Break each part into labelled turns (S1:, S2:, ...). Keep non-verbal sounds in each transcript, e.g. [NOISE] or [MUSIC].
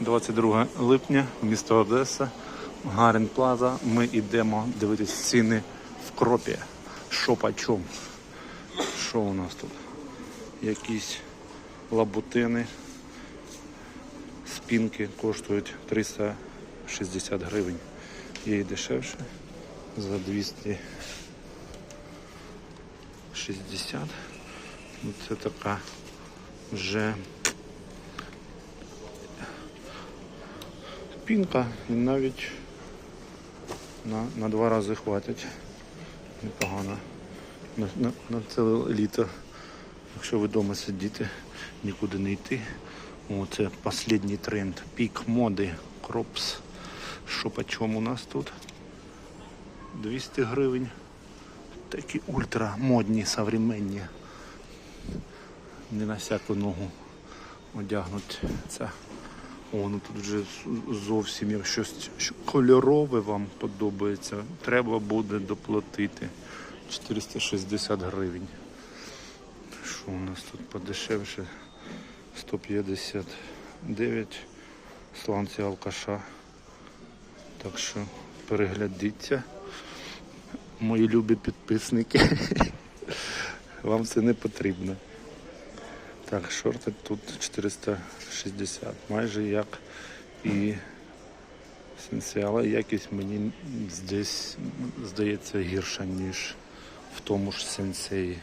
S1: 22 липня, місто Одеса, Гарен Плаза. Ми йдемо дивитись ціни в кропі. Що по? Що у нас тут? Якісь лабутини, спінки коштують 360 гривень. Є і дешевше за 260. Ну, Це така вже пінка і навіть на, на два рази хватить. Непогано. На, на, на ціле літо. Якщо ви вдома сидіти, нікуди не йти. О, це останній тренд. Пік моди. Кропс. Що по чому у нас тут? 200 гривень. Такі ультра модні, современні. Не на всяку ногу одягнуть це. О, ну тут вже зовсім як щось кольорове вам подобається. Треба буде доплатити 460 гривень. Що у нас тут подешевше? 159 сланці алкаша. Так що переглядіться, мої любі підписники. [LAUGHS] Вам це не потрібно. Так, шорти тут 460, майже як і сенсі, але якість мені здесь здається гірша, ніж в тому ж сенсеї.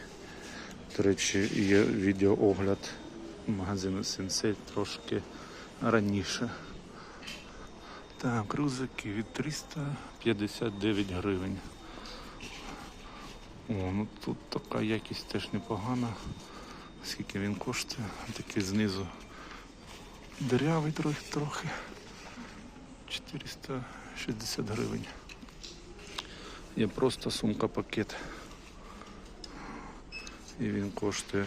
S1: До речі, є відеоогляд магазину сенсей трошки раніше. Так, рюкзаки від 359 гривень. О, ну тут така якість теж непогана. Скільки він коштує? Такий знизу дирявий трохи трохи. 460 гривень. Є просто сумка-пакет. І він коштує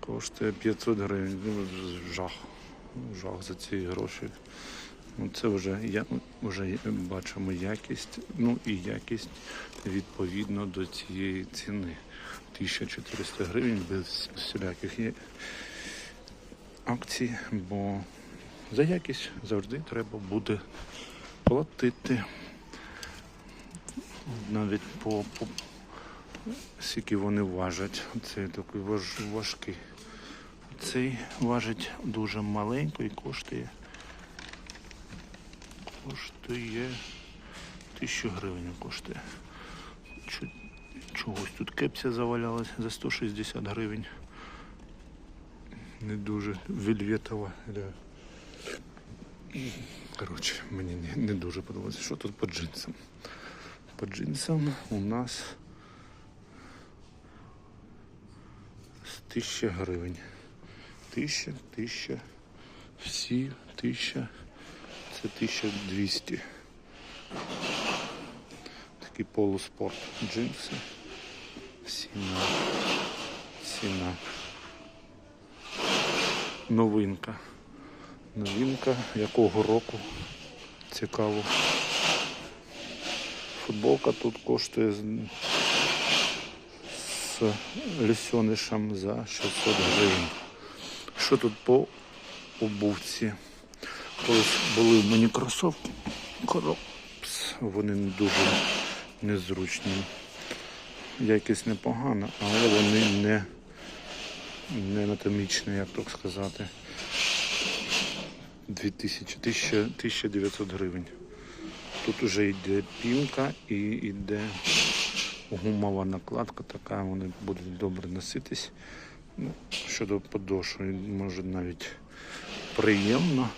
S1: коштує 500 гривень. Ну, жах. Жах за ці гроші. Ну, це вже, я, вже бачимо якість, ну і якість відповідно до цієї ціни. 1400 гривень без всіляких є акцій, бо за якість завжди треба буде платити. Навіть по, по скільки вони важать. Цей такий важ, важкий. Цей важить дуже маленько і коштує. Коштує тисячу гривень коштує. Чу- Чогось тут кепця завалялась за 160 гривень. Не дуже вельветова. Коротше, мені не, не дуже подобається. Що тут по джинсам? По джинсам у нас з 1000 гривень. Тисяча, тисяча, всі тисяча, це 1200. Такий полуспорт джинси. Ціна. Ціна. Новинка. Новинка якого року? Цікаво. Футболка тут коштує з, лісьонишем за 600 гривень. Що тут по обувці? Колись були в мені кросовки. Коропс. Вони дуже незручні. Якість непогана, але вони не, не анатомічні, як так сказати. 2000, 1900 гривень. Тут вже йде пінка і йде гумова накладка, така вони будуть добре носитись. Ну, щодо подошви, може навіть приємно.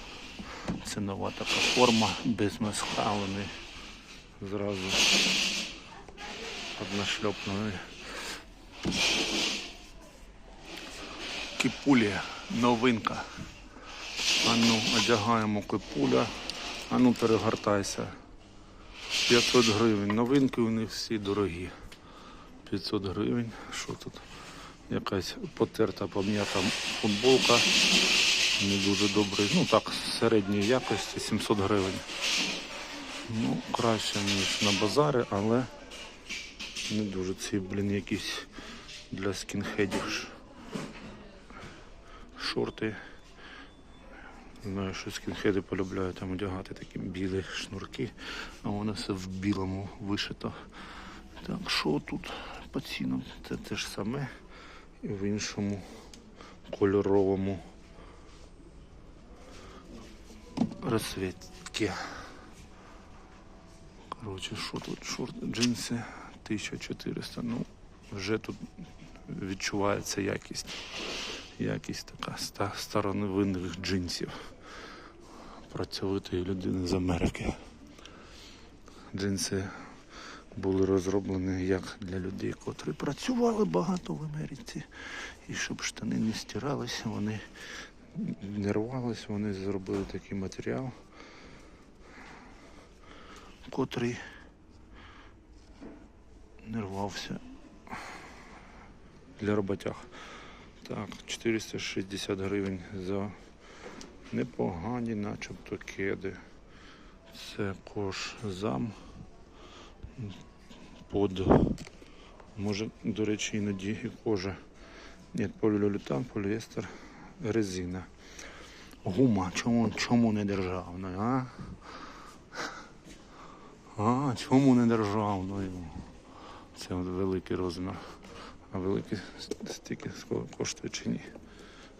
S1: Це нова така форма без мазка, вони зразу одношльопнули. Кіпулі, новинка. А ну, одягаємо кипуля. А ну перегортайся. 500 гривень. Новинки у них всі дорогі. 500 гривень. Що тут? Якась потерта, пом'ята футболка. Не дуже добрий. Ну так, середньої якості 700 гривень. Ну, краще, ніж на базарі, але не дуже ці, блін, якісь для скінхедів. Шорти Знаю, що скінхеди полюбляють там одягати такі білі шнурки, а воно все в білому вишито. Так, що тут по цінам? Це те ж саме і в іншому кольоровому розсвітці. Коротше, що тут? Шорт, джинси 1400. Ну, вже тут відчувається якість. Якість така ста- старовинних джинсів. Працьовитої людини з Америки. Джинси були розроблені як для людей, котрі працювали багато в Америці. І щоб штани не стиралися, вони не рвалися, вони зробили такий матеріал, котрий не рвався для роботяг. Так, 460 гривень за непогані, начебто кеди. Це кош зам под, може, до речі, іноді і кожа. Ні, поліолютан, поліестер, резина. Гума, чому, чому не державна, а? А, чому не державною? Це великий розмір. А великий стільки коштує чи ні?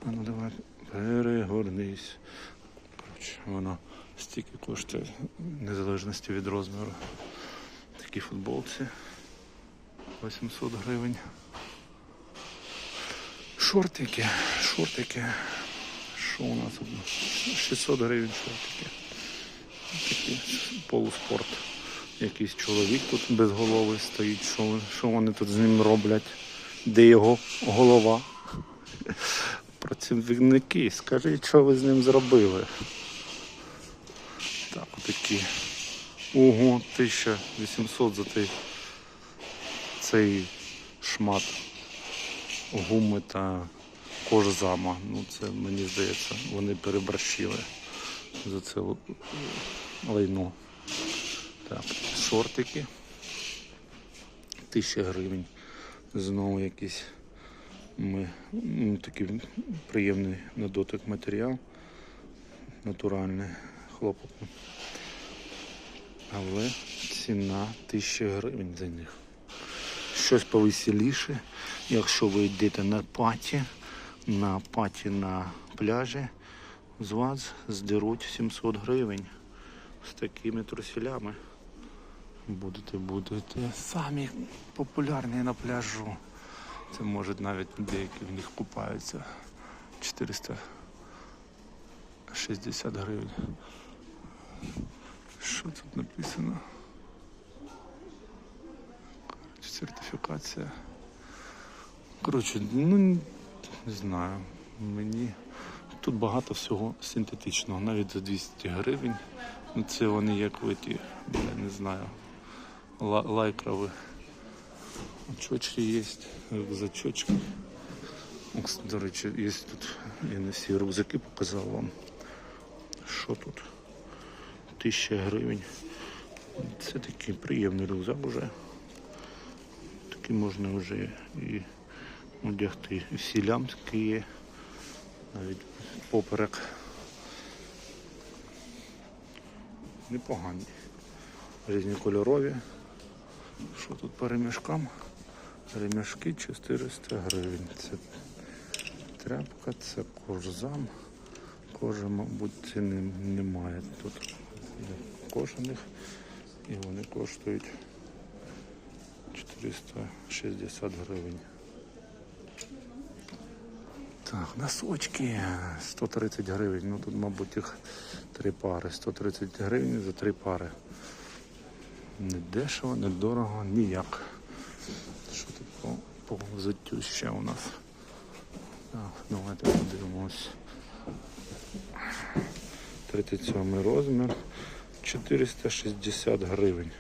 S1: А ну давай перегорнись. Коротше, воно стільки коштує в незалежності від розміру. Такі футболці 800 гривень. Шортики, шортики. Що у нас 600 гривень шортики. Такі полуспорт. Якийсь чоловік тут без голови стоїть. Що, що вони тут з ним роблять? Де його голова? Працівники, скажіть, що ви з ним зробили? Так, отакі. Ого, 1800 за цей, цей шмат гуми та кожзама. Ну це мені здається, вони переборщили за це лайно. Так, шортики. Тисяча гривень. Знову якийсь ми, м, такий приємний на дотик матеріал. Натуральний хлопотний. Але ціна 1000 гривень за них. Щось повеселіше, якщо ви йдете на паті, на паті на пляжі, з вас здеруть 700 гривень з такими труселями. Будете, будете самі популярні на пляжу. Це може навіть деякі в них купаються 460 гривень. Що тут написано? Сертифікація. Коротше, ну не знаю. Мені тут багато всього синтетичного, навіть за 200 гривень. Ну це вони як ви ті, я не знаю. Ла- Лайкрові. Очочки є, рюкзачочки. Ось, До речі, є тут, я не всі рюкзаки показав вам. Що тут? Тисяча гривень. Це такий приємний рюкзак вже. Такий можна вже і одягти. І Всі лямки є. Навіть поперек. Непогані. Різнокольорові. Що тут по ремішкам? Ремішки 400 гривень. Це тряпка, це кожзам. Кожи, мабуть, ціни немає тут кожаних. І вони коштують 460 гривень. Так, носочки 130 гривень. Ну тут, мабуть, їх три пари. 130 гривень за три пари. Не дешево, не дорого, ніяк. Що тут по, по взуттю ще у нас? Так, давайте подивимось. 37 розмір. 460 гривень.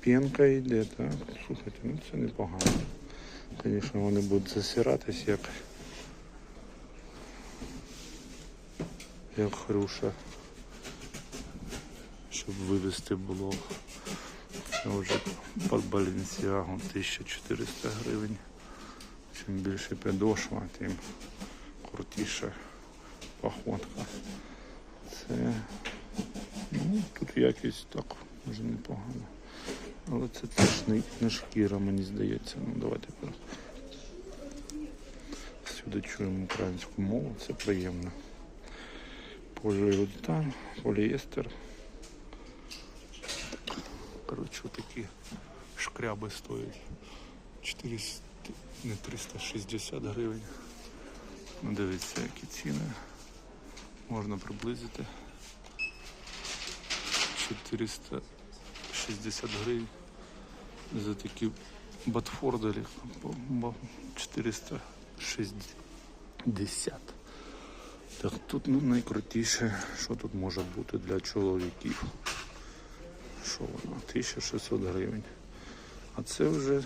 S1: Пінка йде, так. Слухайте, ну це непогано. Звісно, вони будуть засиратись як, як хруша. Щоб вивезти було. Це вже під Баленсіагу 1400 гривень. Чим більше підошва, тим крутіша походка. тут якість так, може непогано. Але це теж не, не шкіра, мені здається. Ну давайте. Сюди чуємо українську мову, це приємно. Поліуретан, поліестер. Коротше, такі шкряби стоять 400, не 360 гривень. Ну, дивіться, які ціни. Можна приблизити. 460 гривень за такі Батфордері 460. Так тут ну, найкрутіше, що тут може бути для чоловіків. Що воно? 1600 гривень. А це вже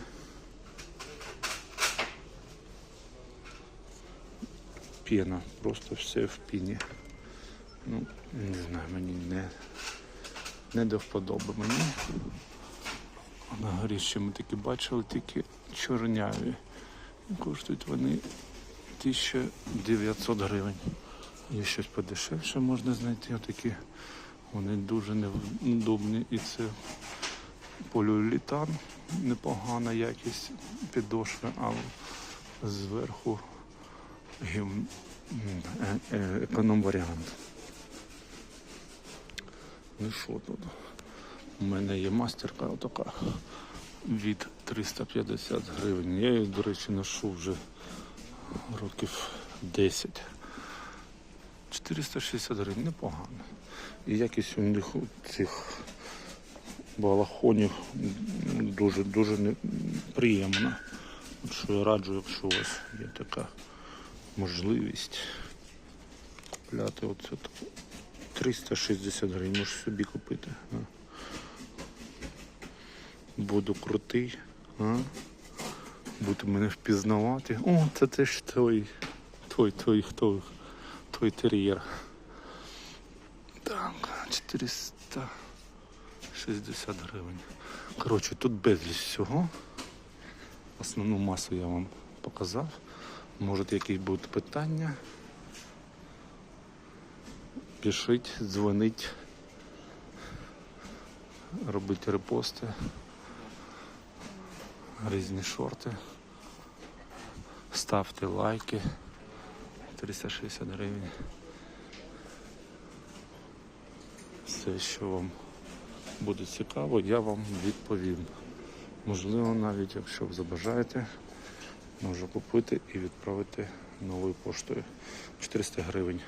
S1: піна, просто все в піні. Ну, не знаю, мені не, не до вподоби мені. На горі ще ми такі бачили, тільки чорняві. Коштують вони 1900 гривень. Є щось подешевше можна знайти. Отакі. Вони дуже невдобні. І це поліуретан, непогана якість підошви, але зверху е- е- економ варіант. Ну що тут? У мене є мастерка така від 350 гривень. Я її, до речі, ношу вже років 10. 460 гривень, непогано. І якість у них у цих балахонів дуже дуже неприємна. От що я раджу, якщо у вас є така можливість купляти оце таку 360 гривень, можеш собі купити. А? Буду крутий. А? Буду мене впізнавати. О, це теж той, той, той, хто, той тер'єр. Так, 460 гривень. Коротше, тут безліч всього. Основну масу я вам показав. Може якісь будуть питання. Пишіть, дзвоніть, робіть репости, різні шорти, ставте лайки. 360 гривень. Все, що вам буде цікаво, я вам відповім. Можливо, навіть якщо ви забажаєте, можу купити і відправити новою поштою. 400 гривень.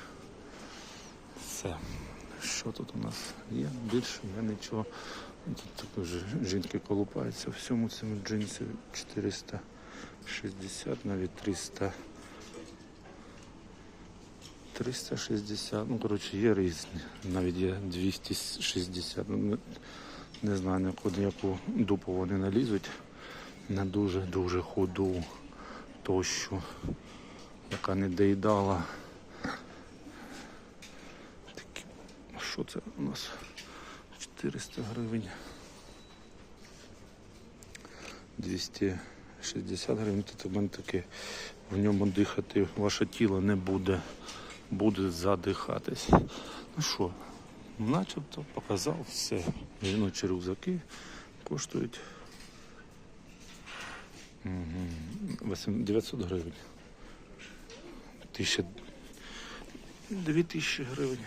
S1: Все. Що тут у нас є? Більше я нічого. Тут також жінки колупаються. Всьому цьому джинсі 460, навіть 300. 360, ну коротше є різні. Навіть є 260. Ну, не, не знаю на яку, дупу вони налізуть. На дуже-дуже худу тощу, яка не доїдала. Такі, що це у нас? 400 гривень. 260 гривень. Тут у мене таке в ньому дихати ваше тіло не буде, буде задихатись. Ну що, начебто показав все. Жіночі рюкзаки коштують 900 гривень. Тисяча 2000 гривень.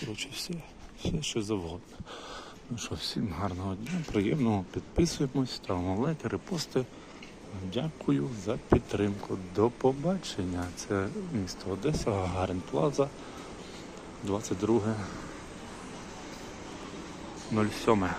S1: Коротше, все, все, що завгодно. Ну що, всім гарного дня, приємного, підписуємось, ставимо лайки, репости. Дякую за підтримку. До побачення. Це місто Одеса, Гагарин Плаза, 22.07.